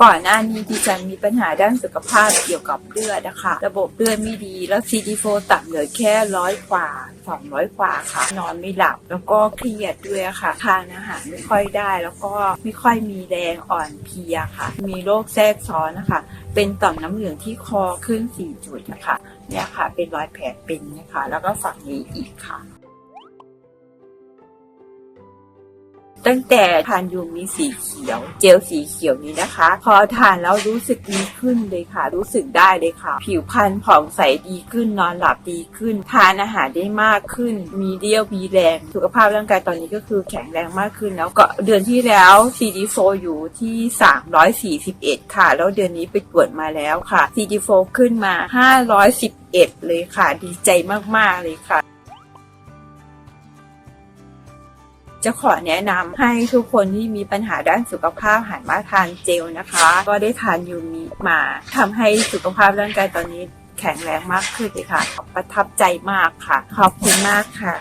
ก่อนหน้านี้ดิฉันมีปัญหาด้านสุขภาพเกี่ยวกับเลือดนะคะ ระบบเลือดไม่ดี แล้ว CD4 ต่ำเหลือแค่ร้อยกว่า 200 กว่าค่ะ นอนไม่หลับแล้วก็เครียดด้วยค่ะ ทานอาหารไม่ค่อยได้ แล้วก็ไม่ค่อยมีแรงอ่อนเพลียค่ะ มีโรคแทรกซ้อนนะคะ เป็นต่อมน้ำเหลืองที่คอขึ้นสี่จุดนะคะ เนี่ยค่ะ เป็นรอยแผลเป็นนะคะ แล้วก็ฝั่งนี้อีกค่ะ ตั้งแต่ทานยูมีสีเขียว เจลสีเขียวนี้นะคะ พอทานแล้วรู้สึกดีขึ้นเลยค่ะ รู้สึกได้เลยค่ะ ผิวพรรณผ่องใสดีขึ้นนอนหลับดีขึ้น ทานอาหารได้มากขึ้น มีเรี่ยวมีแรงสุขภาพร่างกายตอนนี้ก็คือแข็งแรงมากขึ้นแล้วก็เดือนที่แล้ว CD4 อยู่ที่ 341 ค่ะ แล้วเดือนนี้ไปตรวจมาแล้วค่ะ CD4 ขึ้นมา 511เลยค่ะ ดีใจมาก ๆ เลยค่ะ จะขอแนะนำให้ทุกคนที่มีปัญหาด้านสุขภาพหันมาทานเจลนะคะ ก็ได้ทานยูมิมาทำให้สุขภาพร่างกายตอนนี้แข็งแรงมากขึ้นเลยค่ะ ประทับใจมากค่ะ ขอบคุณมากค่ะ